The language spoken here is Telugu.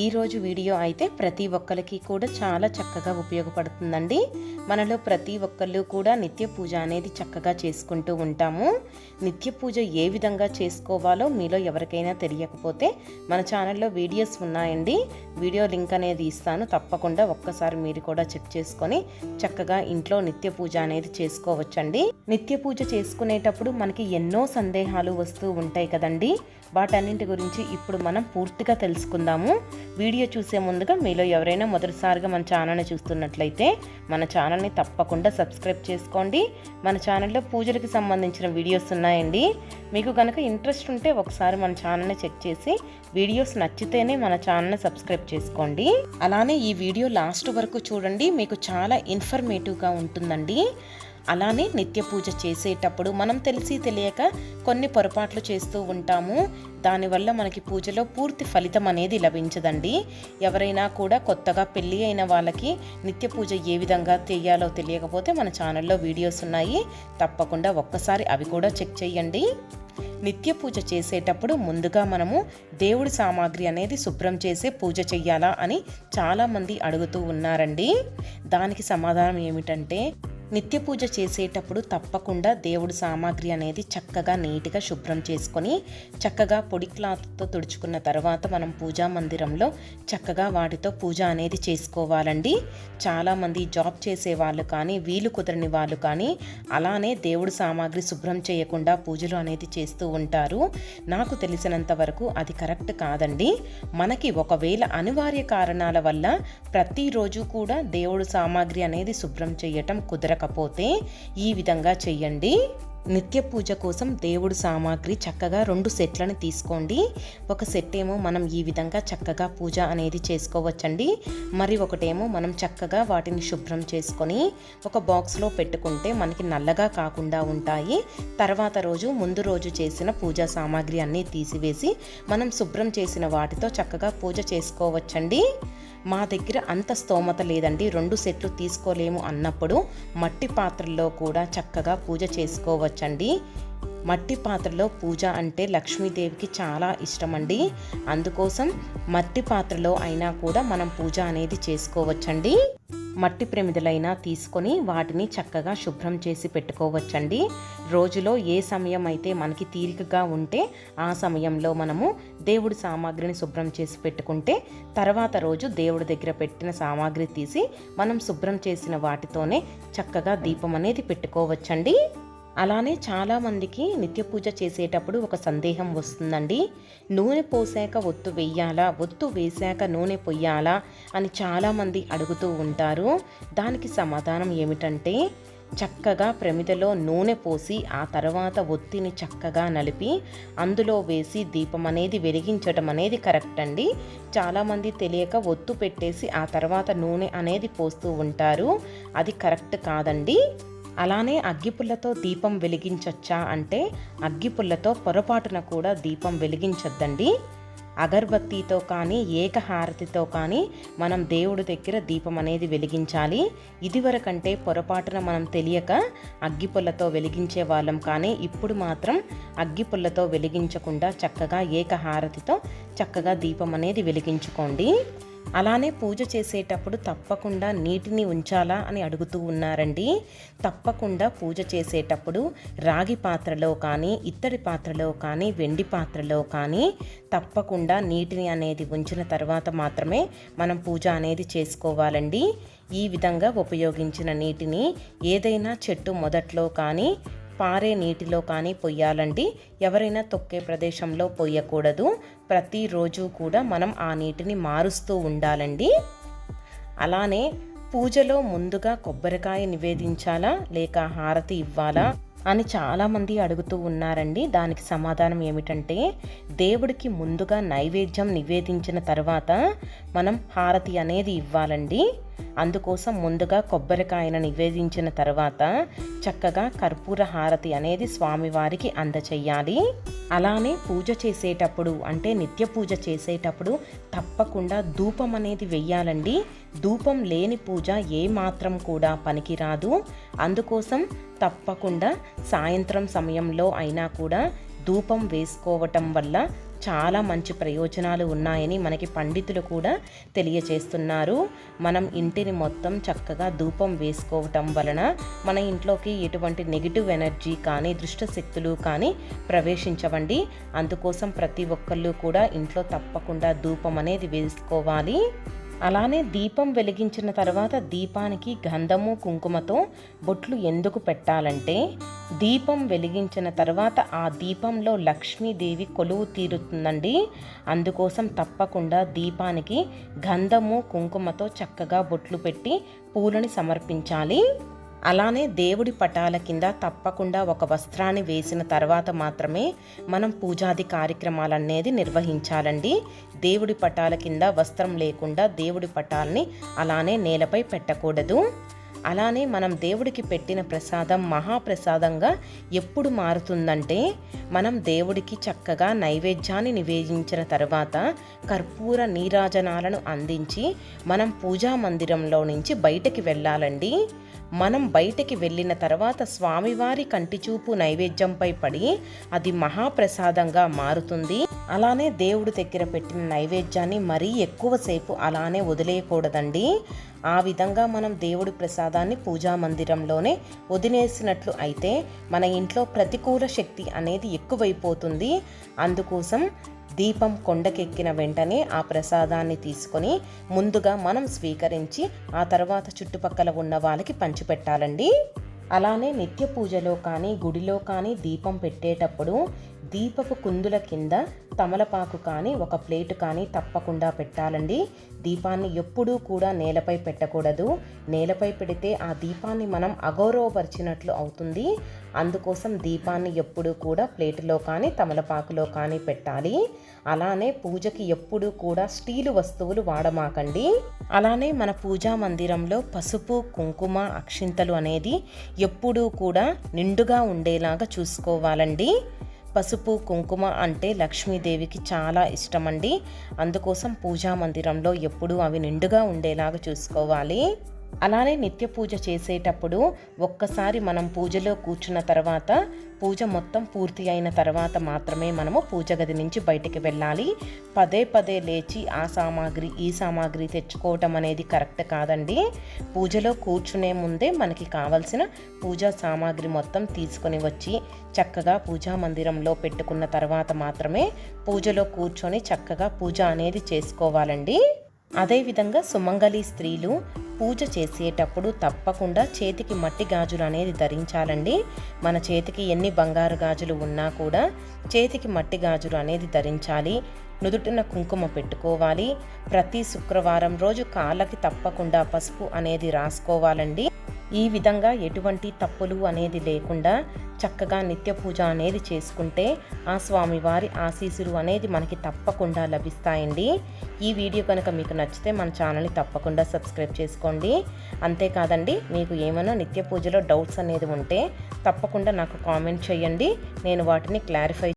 ఈరోజు వీడియో అయితే ప్రతి ఒక్కరికి కూడా చాలా చక్కగా ఉపయోగపడుతుందండి. మనలో ప్రతి ఒక్కళ్ళు కూడా నిత్య పూజ అనేది చక్కగా చేసుకుంటూ ఉంటాము. నిత్య పూజ ఏ విధంగా చేసుకోవాలో మీలో ఎవరికైనా తెలియకపోతే మన ఛానల్లో వీడియోస్ ఉన్నాయండి. వీడియో లింక్ అనేది ఇస్తాను. తప్పకుండా ఒక్కసారి మీరు కూడా చెక్ చేసుకొని చక్కగా ఇంట్లో నిత్య పూజ అనేది చేసుకోవచ్చండి. నిత్య పూజ చేసుకునేటప్పుడు మనకి ఎన్నో సందేహాలు వస్తూ ఉంటాయి కదండి. వాటన్నింటి గురించి ఇప్పుడు మనం పూర్తిగా తెలుసుకుందాము. వీడియో చూసే ముందుగా మీలో ఎవరైనా మొదటిసారిగా మన ఛానల్ని చూస్తున్నట్లయితే మన ఛానల్ని తప్పకుండా సబ్స్క్రైబ్ చేసుకోండి. మన ఛానల్లో పూజలకు సంబంధించిన వీడియోస్ ఉన్నాయండి. మీకు కనుక ఇంట్రెస్ట్ ఉంటే ఒకసారి మన ఛానల్ని చెక్ చేసి వీడియోస్ నచ్చితేనే మన ఛానల్ని సబ్స్క్రైబ్ చేసుకోండి. అలానే ఈ వీడియో లాస్ట్ వరకు చూడండి. మీకు చాలా ఇన్ఫర్మేటివ్గా ఉంటుందండి. అలానే నిత్య పూజ చేసేటప్పుడు మనం తెలిసి తెలియక కొన్ని పొరపాట్లు చేస్తూ ఉంటాము. దానివల్ల మనకి పూజలో పూర్తి ఫలితం అనేది లభించదండి. ఎవరైనా కూడా కొత్తగా పెళ్ళి అయిన వాళ్ళకి నిత్య పూజ ఏ విధంగా చేయాలో తెలియకపోతే మన ఛానల్లో వీడియోస్ ఉన్నాయి. తప్పకుండా ఒక్కసారి అవి కూడా చెక్ చేయండి. నిత్య పూజ చేసేటప్పుడు ముందుగా మనము దేవుడి సామాగ్రి అనేది శుభ్రం చేసే పూజ చెయ్యాలా అని చాలామంది అడుగుతూ ఉన్నారండి. దానికి సమాధానం ఏమిటంటే నిత్య పూజ చేసేటప్పుడు తప్పకుండా దేవుడి సామాగ్రి అనేది చక్కగా నీట్గా శుభ్రం చేసుకొని చక్కగా పొడి క్లాత్తో తుడుచుకున్న తర్వాత మనం పూజా మందిరంలో చక్కగా వాటితో పూజ అనేది చేసుకోవాలండి. చాలామంది జాబ్ చేసే వాళ్ళు కానీ వీలు కుదరని వాళ్ళు కానీ అలానే దేవుడి సామాగ్రి శుభ్రం చేయకుండా పూజలు అనేది చేస్తూ ఉంటారు. నాకు తెలిసినంత వరకు అది కరెక్ట్ కాదండి. మనకి ఒకవేళ అనివార్య కారణాల వల్ల ప్రతిరోజు కూడా దేవుడు సామాగ్రి అనేది శుభ్రం చేయటం లేకపోతే ఈ విధంగా చెయ్యండి. నిత్య పూజ కోసం దేవుడు సామాగ్రి చక్కగా రెండు సెట్లను తీసుకోండి. ఒక సెట్ ఏమో మనం ఈ విధంగా చక్కగా పూజ అనేది చేసుకోవచ్చండి. మరి ఒకటేమో మనం చక్కగా వాటిని శుభ్రం చేసుకొని ఒక బాక్స్లో పెట్టుకుంటే మనకి నల్లగా కాకుండా ఉంటాయి. తర్వాత రోజు ముందు రోజు చేసిన పూజా సామాగ్రి అన్నీ తీసివేసి మనం శుభ్రం చేసిన వాటితో చక్కగా పూజ చేసుకోవచ్చండి. మా దగ్గర అంత స్తోమత లేదండి. రెండు సెట్లు తీసుకోలేము అన్నప్పుడు మట్టి పాత్రల్లో కూడా చక్కగా పూజ చేసుకోవచ్చండి. మట్టి పాత్రలో పూజ అంటే లక్ష్మీదేవికి చాలా ఇష్టమండి. అందుకోసం మట్టి పాత్రలో అయినా కూడా మనం పూజ అనేది చేసుకోవచ్చండి. మట్టి ప్రమిదలైనా తీసుకొని వాటిని చక్కగా శుభ్రం చేసి పెట్టుకోవచ్చండి. రోజులో ఏ సమయం అయితే మనకి తీరికగా ఉంటే ఆ సమయంలో మనము దేవుడి సామాగ్రిని శుభ్రం చేసి పెట్టుకుంటే తర్వాత రోజు దేవుడి దగ్గర పెట్టిన సామాగ్రి తీసి మనం శుభ్రం చేసిన వాటితోనే చక్కగా దీపం అనేది పెట్టుకోవచ్చండి. అలానే చాలామందికి నిత్య పూజ చేసేటప్పుడు ఒక సందేహం వస్తుందండి. నూనె పోసాక ఒత్తు వెయ్యాలా? ఒత్తు వేశాక నూనె పొయ్యాలా? అని చాలామంది అడుగుతూ ఉంటారు. దానికి సమాధానం ఏమిటంటే చక్కగా ప్రమిదలో నూనె పోసి ఆ తర్వాత ఒత్తిని చక్కగా నలిపి అందులో వేసి దీపం అనేది వెలిగించడం అనేది కరెక్ట్ అండి. చాలామంది తెలియక ఒత్తు పెట్టేసి ఆ తర్వాత నూనె అనేది పోస్తూ ఉంటారు. అది కరెక్ట్ కాదండి. అలానే అగ్గిపుల్లతో దీపం వెలిగించొచ్చా అంటే అగ్గిపుల్లతో పొరపాటున కూడా దీపం వెలిగించొద్దండి. అగర్బత్తితో కానీ ఏకహారతితో కానీ మనం దేవుడి దగ్గర దీపం అనేది వెలిగించాలి. ఇదివరకంటే పొరపాటున మనం తెలియక అగ్గిపుల్లతో వెలిగించే వాళ్ళం. కానీ ఇప్పుడు మాత్రం అగ్గిపుల్లతో వెలిగించకుండా చక్కగా ఏకహారతితో చక్కగా దీపం అనేది వెలిగించుకోండి. అలానే పూజ చేసేటప్పుడు తప్పకుండా నీటిని ఉంచాలా అని అడుగుతూ ఉన్నారండి. తప్పకుండా పూజ చేసేటప్పుడు రాగి పాత్రలో కానీ ఇత్తడి పాత్రలో కానీ వెండి పాత్రలో కానీ తప్పకుండా నీటిని అనేది ఉంచిన తర్వాత మాత్రమే మనం పూజ అనేది చేసుకోవాలండి. ఈ విధంగా ఉపయోగించిన నీటిని ఏదైనా చెట్టు మొదట్లో కానీ పారే నీటిలో కానీ పొయ్యాలండి. ఎవరైనా తొక్కే ప్రదేశంలో పొయ్యకూడదు. ప్రతిరోజు కూడా మనం ఆ నీటిని మారుస్తూ ఉండాలండి. అలానే పూజలో ముందుగా కొబ్బరికాయ నివేదించాలా? లేక హారతి ఇవ్వాలా? అని చాలామంది అడుగుతూ ఉన్నారండి. దానికి సమాధానం ఏమిటంటే దేవుడికి ముందుగా నైవేద్యం నివేదించిన తర్వాత మనం హారతి అనేది ఇవ్వాలండి. అందుకోసం ముందుగా కొబ్బరికాయను నివేదించిన తర్వాత చక్కగా కర్పూర హారతి అనేది స్వామివారికి అందచెయ్యాలి అలానే పూజ చేసేటప్పుడు అంటే నిత్య పూజ చేసేటప్పుడు తప్పకుండా ధూపం అనేది వెయ్యాలండి. ధూపం లేని పూజ ఏ మాత్రం కూడా పనికిరాదు. అందుకోసం తప్పకుండా సాయంత్రం సమయంలో అయినా కూడా ధూపం వేసుకోవటం వల్ల చాలా మంచి ప్రయోజనాలు ఉన్నాయని మనకి పండితులు కూడా తెలియచేస్తున్నారు. మనం ఇంటిని మొత్తం చక్కగా ధూపం వేసుకోవటం వలన మన ఇంట్లోకి ఎటువంటి నెగిటివ్ ఎనర్జీ కానీ దుష్ట శక్తులు కానీ ప్రవేశించవండి. అందుకోసం ప్రతి ఒక్కళ్ళు కూడా ఇంట్లో తప్పకుండా ధూపం అనేది వేసుకోవాలి. అలానే దీపం వెలిగించిన తర్వాత దీపానికి గంధము కుంకుమతో బొట్లు ఎందుకు పెట్టాలంటే దీపం వెలిగించిన తర్వాత ఆ దీపంలో లక్ష్మీదేవి కొలువు తీరుతుందండి. అందుకోసం తప్పకుండా దీపానికి గంధము కుంకుమతో చక్కగా బొట్లు పెట్టి పూలని సమర్పించాలి. అలానే దేవుడి పటాల కింద తప్పకుండా ఒక వస్త్రాన్ని వేసిన తర్వాత మాత్రమే మనం పూజాది కార్యక్రమాలు అనేది నిర్వహించాలండి. దేవుడి పటాల కింద వస్త్రం లేకుండా దేవుడి పటాలని అలానే నేలపై పెట్టకూడదు. అలానే మనం దేవుడికి పెట్టిన ప్రసాదం మహాప్రసాదంగా ఎప్పుడు మారుతుందంటే మనం దేవుడికి చక్కగా నైవేద్యాన్ని నివేదించిన తర్వాత కర్పూర నీరాజనాలను అందించి మనం పూజా మందిరంలో నుంచి బయటకి వెళ్ళాలండి. మనం బయటకి వెళ్ళిన తర్వాత స్వామివారి కంటిచూపు నైవేద్యంపై పడి అది మహాప్రసాదంగా మారుతుంది. అలానే దేవుడి దగ్గర పెట్టిన నైవేద్యాన్ని మరీ ఎక్కువసేపు అలానే వదిలేయకూడదండి. ఆ విధంగా మనం దేవుడి ప్రసాదాన్ని పూజా మందిరంలోనే వదిలేసినట్లు అయితే మన ఇంట్లో ప్రతికూల శక్తి అనేది ఎక్కువైపోతుంది. అందుకోసం దీపం కొండకెక్కిన వెంటనే ఆ ప్రసాదాన్ని తీసుకొని ముందుగా మనం స్వీకరించి ఆ తర్వాత చుట్టుపక్కల ఉన్న వాళ్ళకి పంచిపెట్టాలండి. అలానే నిత్య పూజలో కానీ గుడిలో కానీ దీపం పెట్టేటప్పుడు దీపపు కుందుల కింద తమలపాకు కానీ ఒక ప్లేటు కానీ తప్పకుండా పెట్టాలండి. దీపాన్ని ఎప్పుడూ కూడా నేలపై పెట్టకూడదు. నేలపై పెడితే ఆ దీపాన్ని మనం అగౌరవపరిచినట్లు అవుతుంది. అందుకోసం దీపాన్ని ఎప్పుడూ కూడా ప్లేటులో కానీ తమలపాకులో కానీ పెట్టాలి. అలానే పూజకి ఎప్పుడూ కూడా స్టీలు వస్తువులు వాడమాకండి. అలానే మన పూజా మందిరంలో పసుపు కుంకుమ అక్షింతలు అనేది ఎప్పుడూ కూడా నిండుగా ఉండేలాగా చూసుకోవాలండి. పసుపు కుంకుమ అంటే లక్ష్మీదేవికి చాలా ఇష్టమండి. అందుకోసం పూజా మందిరంలో ఎప్పుడూ అవి నిండుగా ఉండేలాగా చూసుకోవాలి. అలానే నిత్య పూజ చేసేటప్పుడు ఒక్కసారి మనం పూజలో కూర్చున్న తర్వాత పూజ మొత్తం పూర్తి అయిన తర్వాత మాత్రమే మనము పూజ గది నుంచి బయటికి వెళ్ళాలి. పదే పదే లేచి ఆ సామాగ్రి ఈ సామాగ్రి తెచ్చుకోవటం అనేది కరెక్ట్ కాదండి. పూజలో కూర్చునే ముందే మనకి కావలసిన పూజా సామాగ్రి మొత్తం తీసుకొని వచ్చి చక్కగా పూజా మందిరంలో పెట్టుకున్న తర్వాత మాత్రమే పూజలో కూర్చొని చక్కగా పూజ అనేది చేసుకోవాలండి. అదేవిధంగా సుమంగళి స్త్రీలు పూజ చేసేటప్పుడు తప్పకుండా చేతికి మట్టి గాజులు అనేది ధరించాలండి. మన చేతికి ఎన్ని బంగారు గాజులు ఉన్నా కూడా చేతికి మట్టి గాజులు అనేది ధరించాలి. నుదుటిన కుంకుమ పెట్టుకోవాలి. ప్రతి శుక్రవారం రోజు కాళ్ళకి తప్పకుండా పసుపు అనేది రాసుకోవాలండి. ఈ విధంగా ఎటువంటి తప్పులు అనేది లేకుండా చక్కగా నిత్య పూజ అనేది చేసుకుంటే ఆ స్వామివారి ఆశీసులు అనేది మనకి తప్పకుండా లభిస్తాయండి. ఈ వీడియో కనుక మీకు నచ్చితే మన ఛానల్ని తప్పకుండా సబ్స్క్రైబ్ చేసుకోండి. అంతేకాదండి మీకు ఏమైనా నిత్య పూజలో డౌట్స్ అనేది ఉంటే తప్పకుండా నాకు కామెంట్ చేయండి. నేను వాటిని క్లారిఫై